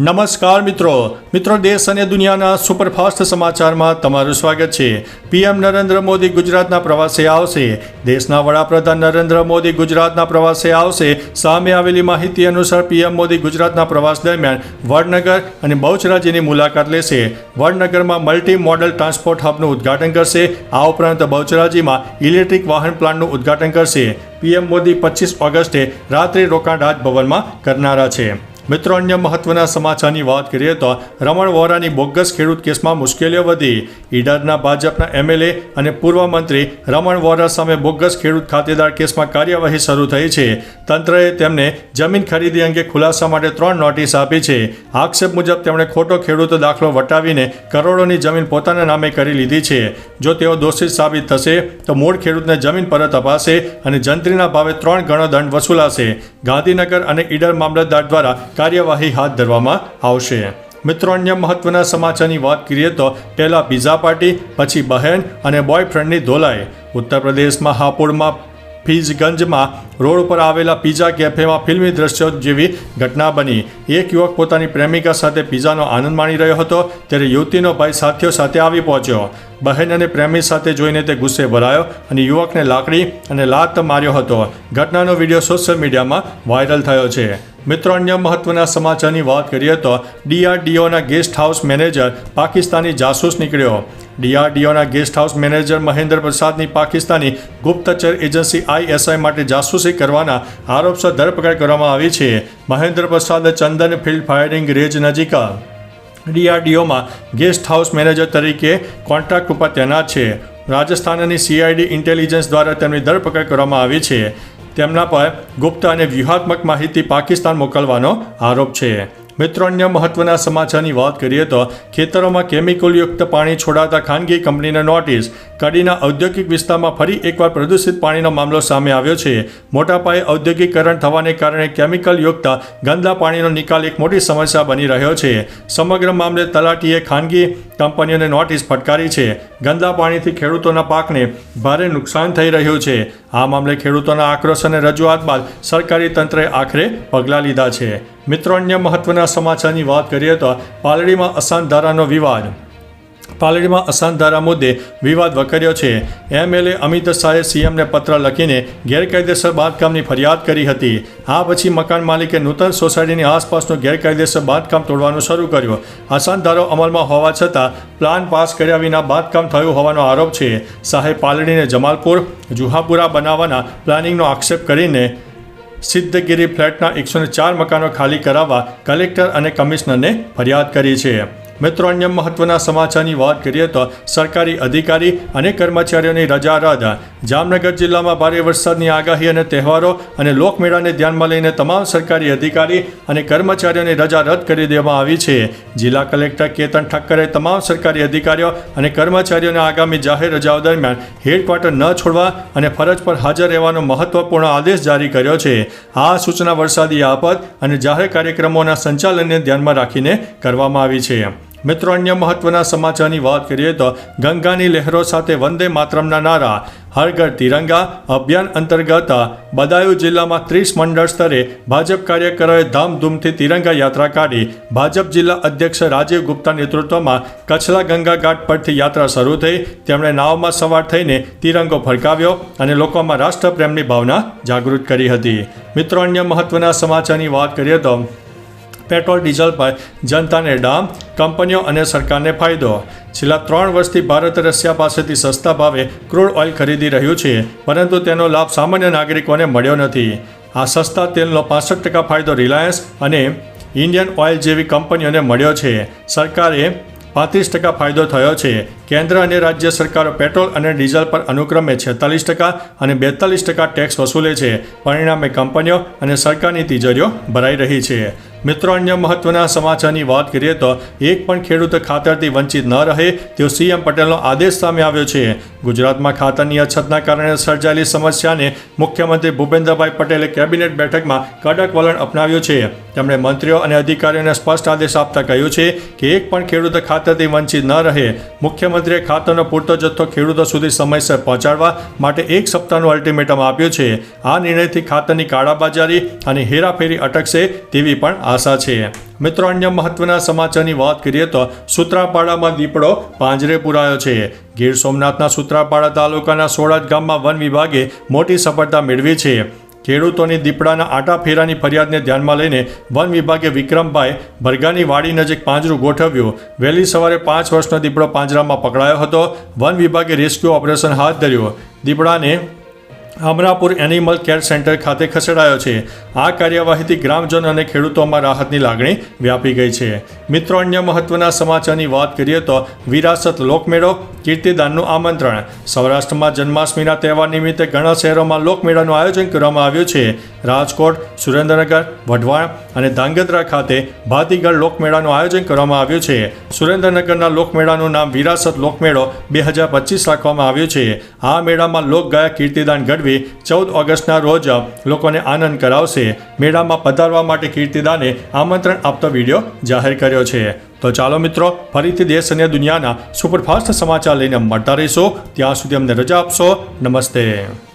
નમસ્કાર મિત્રો. મિત્રો, દેશ અને દુનિયાના સુપરફાસ્ટ સમાચારમાં તમારું સ્વાગત છે. પીએમ નરેન્દ્ર મોદી ગુજરાતના પ્રવાસે આવશે. દેશના વડાપ્રધાન નરેન્દ્ર મોદી ગુજરાતના પ્રવાસે આવશે. સામે આવેલી માહિતી અનુસાર પીએમ મોદી ગુજરાતના પ્રવાસ દરમિયાન વડનગર અને બહુચરાજીની મુલાકાત લેશે. વડનગરમાં મલ્ટી મોડલ ટ્રાન્સપોર્ટ હબનું ઉદ્ઘાટન કરશે. આ ઉપરાંત બહુચરાજીમાં ઇલેક્ટ્રિક વાહન પ્લાન્ટનું ઉદ્ઘાટન કરશે. પીએમ મોદી પચીસ ઓગસ્ટે રાત્રિ રોકાણ રાજભવનમાં કરનારા છે. મિત્રો, અન્ય મહત્વના સમાચારની વાત કરીએ તો રમણ વોરાની બોગસ ખેડૂત કેસમાં મુશ્કેલીઓ વધી. ઈડરના ભાજપના એમએલએ અને પૂર્વ મંત્રી રમણ વોરા સામે બોગસ ખેડૂત ખાતેદાર કેસમાં કાર્યવાહી શરૂ થઈ છે. તંત્રએ તેમને જમીન ખરીદી અંગે ખુલાસા માટે ત્રણ નોટિસ આપી છે. આક્ષેપ મુજબ તેમણે ખોટો ખેડૂત દાખલો વટાવીને કરોડોની જમીન પોતાના નામે કરી લીધી છે. જો તેઓ દોષિત સાબિત થશે, તો મૂળ ખેડૂતને જમીન પરત અપાશે અને જંત્રીના ભાવે ત્રણ ગણો દંડ વસૂલાશે. ગાંધીનગર અને ઈડર મામલતદાર દ્વારા કાર્યવાહી હાથ ધરવામાં આવશે. મિત્રો અન્ય મહત્વના સમાચારની વાત કરીએ તો પહેલાં પિઝા પાર્ટી, પછી બહેન અને બોયફ્રેન્ડની ધોલાઈ. ઉત્તર પ્રદેશમાં હાપુડમાં ફીઝગંજમાં રોડ ઉપર આવેલા પીઝા કેફેમાં ફિલ્મી દ્રશ્યો જેવી ઘટના બની. એક યુવક પોતાની પ્રેમિકા સાથે પિઝાનો આનંદ માણી રહ્યો હતો, ત્યારે યુવતીનો ભાઈ સાથીઓ સાથે આવી પહોંચ્યો. બહેન અને પ્રેમી સાથે જોઈને તે ગુસ્સે ભરાયો અને યુવકને લાકડી અને લાત માર્યો હતો. ઘટનાનો વીડિયો સોશિયલ મીડિયામાં વાયરલ થયો છે. મિત્રો, અન્ય મહત્વના સમાચારની વાત કરીએ તો ડીઆરડીઓના ગેસ્ટ હાઉસ મેનેજર પાકિસ્તાની જાસૂસ નીકળ્યો. ડીઆરડીઓના ગેસ્ટ હાઉસ મેનેજર મહેન્દ્ર પ્રસાદની પાકિસ્તાની ગુપ્તચર એજન્સી આઈએસઆઈ માટે જાસૂસી કરવાના આરોપસર ધરપકડ કરવામાં આવી છે. મહેન્દ્ર પ્રસાદ ચંદન ફિલ્ડ ફાયરિંગ રેન્જ નજીક ડીઆરડીઓમાં ગેસ્ટ હાઉસ મેનેજર તરીકે કોન્ટ્રાક્ટ ઉપર તૈનાત છે. રાજસ્થાનની સીઆઈડી ઇન્ટેલિજન્સ દ્વારા તેમની ધરપકડ કરવામાં આવી છે. તેમના પર ગુપ્ત અને વ્યૂહાત્મક માહિતી પાકિસ્તાન મોકલવાનો આરોપ છે. મિત્રો, અન્ય મહત્વના સમાચારની વાત કરીએ તો ખેતરોમાં કેમિકલયુક્ત પાણી છોડાતા ખાનગી કંપનીને નોટિસ, કડીના ઔદ્યોગિક વિસ્તારમાં ફરી એકવાર પ્રદૂષિત પાણીનો મામલો સામે આવ્યો છે. મોટા પાયે ઔદ્યોગિકરણ થવાને કારણે કેમિકલયુક્ત ગંદા પાણીનો નિકાલ એક મોટી સમસ્યા બની રહ્યો છે. સમગ્ર મામલે તલાટીએ ખાનગી કંપનીઓને નોટિસ ફટકારી છે. ગંદા પાણીથી ખેડૂતોના પાકને ભારે નુકસાન થઈ રહ્યું છે. આ મામલે ખેડૂતોના આક્રોશ અને રજૂઆત બાદ સરકારી તંત્રે આખરે પગલાં લીધા છે. મિત્રો, અન્ય મહત્વના સમાચારની વાત કરીએ તો પાલડીમાં અસાન ધારાનો વિવાદ. પાલડીમાં અસાનધારા મુદ્દે વિવાદ વકર્યો છે. એમએલએ અમિત શાહે સીએમને પત્ર લખીને ગેરકાયદેસર બાંધકામની ફરિયાદ કરી હતી. આ પછી મકાન માલિકે નૂતન સોસાયટીની આસપાસનું ગેરકાયદેસર બાંધકામ તોડવાનું શરૂ કર્યું. અસાનધારો અમલમાં હોવા છતાં પ્લાન પાસ કર્યા વિના બાંધકામ થયું હોવાનો આરોપ છે. શાહે પાલડીને જમાલપુર, જુહાપુરા બનાવવાના પ્લાનિંગનો આક્ષેપ કરીને સિદ્ધગીરી ફ્લેટના એકસો ચાર મકાનો ખાલી કરાવવા કલેક્ટર અને કમિશનરને ફરિયાદ કરી છે. મિત્રો, અન્ય મહત્વના સમાચારની વાત કરીએ તો સરકારી અધિકારી અને કર્મચારીઓની રજા રદ. જામનગર જિલ્લામાં ભારે વરસાદની આગાહી અને તહેવારો અને લોકમેળાને ધ્યાનમાં લઈને તમામ સરકારી અધિકારી અને કર્મચારીઓની રજા રદ કરી દેવામાં આવી છે. જિલ્લા કલેક્ટર કેતન ઠક્કરે તમામ સરકારી અધિકારીઓ અને કર્મચારીઓને આગામી જાહેર રજાઓ દરમિયાન હેડક્વાર્ટર ન છોડવા અને ફરજ પર હાજર રહેવાનો મહત્વપૂર્ણ આદેશ જારી કર્યો છે. આ સૂચના વરસાદી આફત અને જાહેર કાર્યક્રમોના સંચાલનને ધ્યાનમાં રાખીને કરવામાં આવી છે. મિત્રો, અન્ય મહત્વના સમાચારની વાત કરીએ તો ગંગાની લહેરો સાથે વંદે માતરમના નારા. હર ઘર તિરંગા અભિયાન અંતર્ગત બદાયુ જિલ્લામાં ત્રીસ મંડળ સ્તરે ભાજપ કાર્યકરોએ ધામધૂમથી તિરંગા યાત્રા કાઢી. ભાજપ જિલ્લા અધ્યક્ષ રાજીવ ગુપ્તા નેતૃત્વમાં કચ્છલા ગંગા ઘાટ પરથી યાત્રા શરૂ થઈ. તેમણે નાવમાં સવાર થઈને તિરંગો ફરકાવ્યો અને લોકોમાં રાષ્ટ્રપ્રેમની ભાવના જાગૃત કરી હતી. મિત્રો, અન્ય મહત્વના સમાચારની વાત કરીએ તો પેટ્રોલ, ડીઝલ પર જનતાને ડામ, કંપનીઓ અને સરકારને ફાયદો. છેલ્લા ત્રણ વર્ષથી ભારત રશિયા પાસેથી સસ્તા ભાવે ક્રૂડ ઓઇલ ખરીદી રહ્યું છે, પરંતુ તેનો લાભ સામાન્ય નાગરિકોને મળ્યો નથી. આ સસ્તા તેલનો પાસઠ ટકા ફાયદો રિલાયન્સ અને ઇન્ડિયન ઓઇલ જેવી કંપનીઓને મળ્યો છે. સરકારે પાંત્રીસ ટકા ફાયદો થયો છે. કેન્દ્ર અને રાજ્ય સરકારો પેટ્રોલ અને ડીઝલ પર અનુક્રમે છેતાલીસ ટકા અને બેતાલીસ ટકા ટેક્સ વસૂલે છે. પરિણામે કંપનીઓ અને સરકારની તિજોરીઓ ભરાઈ રહી છે. મિત્રો, અન્ય મહત્વના સમાચારની વાત કરીએ તો એક પણ ખેડૂત ખાતરથી વંચિત ન રહે તેવો સીએમ પટેલનો આદેશ સામે આવ્યો છે. ગુજરાતમાં ખાતરની અછતના કારણે સર્જાયેલી સમસ્યાને મુખ્યમંત્રી ભૂપેન્દ્રભાઈ પટેલે કેબિનેટ બેઠકમાં કડક વલણ અપનાવ્યું છે. તેમણે મંત્રીઓ અને અધિકારીઓને સ્પષ્ટ આદેશ આપતા કહ્યું છે કે એક પણ ખેડૂત ખાતરથી વંચિત ન રહે. મુખ્યમંત્રીએ ખાતરનો પૂરતો જથ્થો ખેડૂતો સુધી સમયસર પહોંચાડવા માટે એક સપ્તાહનું અલ્ટિમેટમ આપ્યું છે. આ નિર્ણયથી ખાતરની કાળાબાજારી અને હેરાફેરી અટકશે તેવી પણ આશા છે. મિત્રો, અન્ય મહત્વના સમાચારની વાત કરીએ તો સૂત્રાપાડામાં દીપડો પાંજરે પુરાયો છે. ગીર સોમનાથના સૂત્રાપાડા તાલુકાના સોળાજ ગામમાં વન વિભાગે મોટી સફળતા મેળવી છે. ખેડૂતોની દીપડાના આટા ફેરાની ફરિયાદને ધ્યાનમાં લઈને વન વિભાગે વિક્રમભાઈ ભરગાની વાડી નજીક પાંજરું ગોઠવ્યું. વહેલી સવારે પાંચ વર્ષનો દીપડો પાંજરામાં પકડાયો હતો. વન વિભાગે રેસ્ક્યુ ઓપરેશન હાથ ધર્યું. દીપડાને અમરાપુર એનિમલ કેર સેન્ટર ખાતે ખસેડાયો છે. આ કાર્યવાહીથી ગ્રામજન અને ખેડૂતોમાં રાહતની લાગણી વ્યાપી ગઈ છે. મિત્રો, અન્ય મહત્વના સમાચારની વાત કરીએ તો વિરાસત લોકમેળો, કીર્તિદાનનું આમંત્રણ. સૌરાષ્ટ્રમાં જન્માષ્ટમીના તહેવાર નિમિત્તે ઘણા શહેરોમાં લોકમેળાનું આયોજન કરવામાં આવ્યું છે. રાજકોટ, સુરેન્દ્રનગર, વઢવાણ અને ધાંગધ્રા ખાતે ભાતીગઢ લોકમેળાનું આયોજન કરવામાં આવ્યું છે. સુરેન્દ્રનગરના લોકમેળાનું નામ વિરાસત લોકમેળો બે હજાર પચીસ રાખવામાં આવ્યું છે. આ મેળામાં લોકગાયક કીર્તિદાન ગઢવી ચૌદ ઓગસ્ટના રોજ લોકોને આનંદ કરાવશે. મેળામાં પધારવા માટે કીર્તિદાને આમંત્રણ આપતો વીડિયો જાહેર કર્યો છે. તો ચાલો મિત્રો, ફરીથી દેશ અને દુનિયાના સુપરફાસ્ટ સમાચાર લઈને મળતા રહીશું. ત્યાં સુધી અમને રજા આપશો. નમસ્તે.